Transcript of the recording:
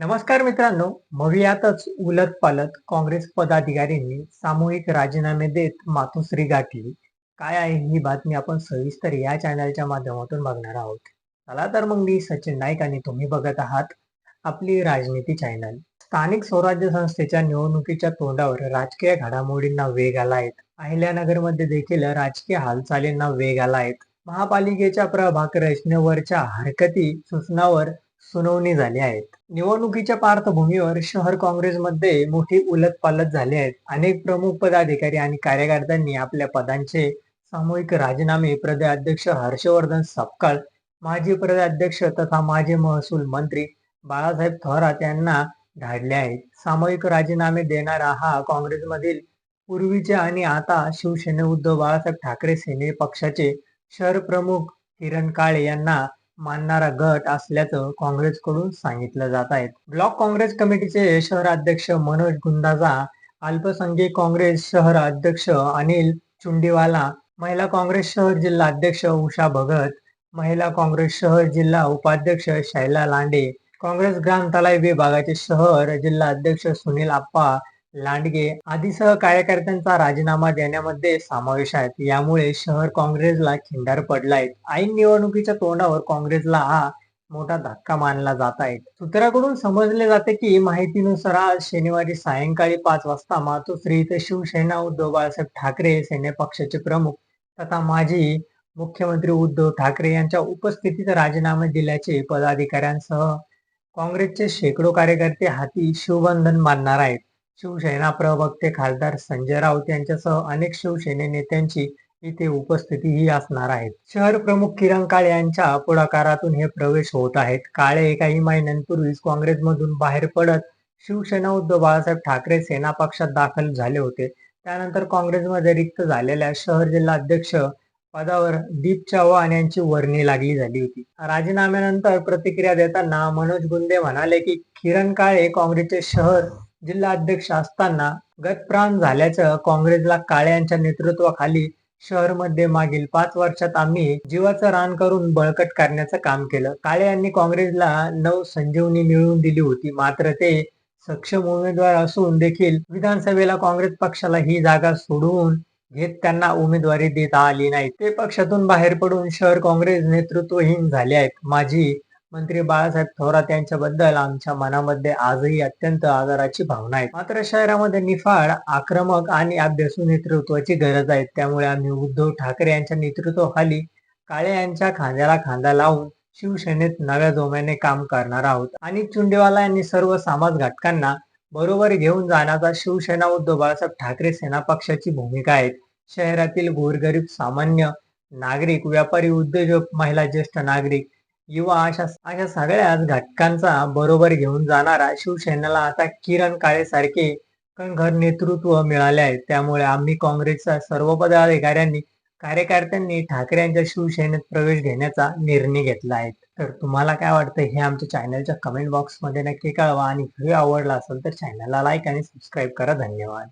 नमस्कार मित्रांनो मवियातच उलट पालत काँग्रेस पदाधिकाऱ्यांनी सामूहिक राजीनामे देत मातोश्री गाठली. काय आहे ही बातमी आपण सविस्तर या चॅनलच्या माध्यमातून बघणार आहोत. चला तर मग मी सचिन नाईक आणि तुम्ही बघत आहात आपली राजनीती चॅनल स्थानिक स्वराज्य संस्थेच्या निवडणुकीच्या तोंडावर राजकीय घडामोडींना वेग आला आहे अहिल्यानगरमध्ये देखील राजकीय हालचालींना वेग आला आहे महापालिकेच्या प्रभाग रचनेवरच्या हरकती सूचनावर सुनावणी झाली आहेत. निवडणुकीच्या पार्श्वभूमीवर शहर काँग्रेसमध्ये मोठी उलटपालट झाली आहेत अनेक प्रमुख पदाधिकारी आणि कार्यकर्त्यांनी आपल्या पदांचे सामूहिक राजीनामे प्रदेशाध्यक्ष हर्षवर्धन सपकाळ माजी प्रदेशाध्यक्ष तथा माजी महसूल मंत्री बाळासाहेब थोरात यांना धाडले आहेत. सामूहिक राजीनामे देणारा हा काँग्रेसमधील पूर्वीचे आणि आता शिवसेने उद्धव बाळासाहेब ठाकरे सेने पक्षाचे शहर प्रमुख किरण काळे यांना मानणारा गट असल्याचं काँग्रेसकडून सांगितलं जात आहे. ब्लॉक काँग्रेस कमिटीचे शहर अध्यक्ष मनोज गुंदाजा अल्पसंख्यक काँग्रेस शहर अध्यक्ष अनिल चुंडीवाला महिला काँग्रेस शहर जिल्हा अध्यक्ष उषा भगत महिला काँग्रेस शहर जिल्हा उपाध्यक्ष शैला लांडे काँग्रेस ग्राम तलाई विभागाचे शहर जिल्हा अध्यक्ष सुनील आप्पा लांडगे आदीसह कार्यकर्त्यांचा राजीनामा देण्यामध्ये समावेश आहे यामुळे शहर काँग्रेसला खिंडार पडलाय. ऐन निवडणुकीच्या तोंडावर काँग्रेसला हा मोठा धक्का मानला जात आहे. सूत्राकडून समजले जाते की माहितीनुसार आज शनिवारी सायंकाळी पाच वाजता मातोश्री इथे शिवसेना उद्धव बाळासाहेब ठाकरे सेने पक्षाचे प्रमुख तथा माजी मुख्यमंत्री उद्धव ठाकरे यांच्या उपस्थितीत राजीनामे दिल्याचे पदाधिकाऱ्यांसह काँग्रेसचे शेकडो कार्यकर्ते हाती शिवबंधन मानणार आहेत. शिवसेना प्रवक्ते खासदार संजय राऊत यांच्यासह अनेक शिवसेने नेत्यांची इथे उपस्थितीही असणार आहेत. शहर प्रमुख किरण काळे यांच्या पुढाकारातून हे प्रवेश होत आहेत. काळे काही महिन्यांपूर्वीच काँग्रेसमधून बाहेर पडत शिवसेना उद्धव बाळासाहेब ठाकरे सेना पक्षात दाखल झाले होते. त्यानंतर काँग्रेसमध्ये रिक्त झालेल्या शहर जिल्हा अध्यक्ष पदावर दीप चव्हाण यांची वर्णी लागली झाली होती. राजीनाम्यानंतर प्रतिक्रिया देताना मनोज गुंदे म्हणाले की किरण काळे काँग्रेसचे शहर जिल्हा अध्यक्ष असताना गतप्राण झाल्याचं काँग्रेसला काळे यांच्या नेतृत्वाखाली शहरमध्ये मागील पाच वर्षात आम्ही जीवाचं रान करून बळकट करण्याचं काम केलं. काळे यांनी काँग्रेसला नऊ संजीवनी मिळवून दिली होती. मात्र ते सक्षम उमेदवार असून देखील विधानसभेला काँग्रेस पक्षाला ही जागा सोडवून घेत त्यांना उमेदवारी देता आली नाही. ते पक्षातून बाहेर पडून शहर काँग्रेस नेतृत्वहीन झाले आहेत. माझी मंत्री बाळासाहेब थोरात यांच्याबद्दल आमच्या मनामध्ये आजही अत्यंत आदराची भावना आहे. मात्र शहरामध्ये निफाड आक्रमक आणि अभ्यासू नेतृत्वाची गरज आहे. त्यामुळे आम्ही उद्धव ठाकरे यांच्या नेतृत्वाखाली काळे यांच्या खांद्याला खांदा लावून शिवसेनेत नव्या जोम्याने काम करणार आहोत. आणि चुंडेवाला यांनी सर्व समाज घटकांना बरोबर घेऊन जाण्याचा शिवसेना उद्धव बाळासाहेब ठाकरे सेना पक्षाची भूमिका आहे. शहरातील गोरगरीब सामान्य नागरिक व्यापारी उद्योजक महिला ज्येष्ठ नागरिक युवा अशा अशा सगळ्याच घटकांचा बरोबर घेऊन जाणारा शिवसेनेला आता किरण काळे सारखे कणघर नेतृत्व मिळाले आहे. त्यामुळे आम्ही काँग्रेसच्या सर्व पदाधिकाऱ्यांनी कार्यकर्त्यांनी ठाकरे यांच्या शिवसेनेत प्रवेश घेण्याचा निर्णय घेतला आहे. तर तुम्हाला काय वाटतं हे आमच्या चॅनलच्या कमेंट बॉक्समध्ये नक्की कळवा आणि व्हिडिओ आवडला असेल तर चॅनलला लाईक आणि सबस्क्राईब करा. धन्यवाद.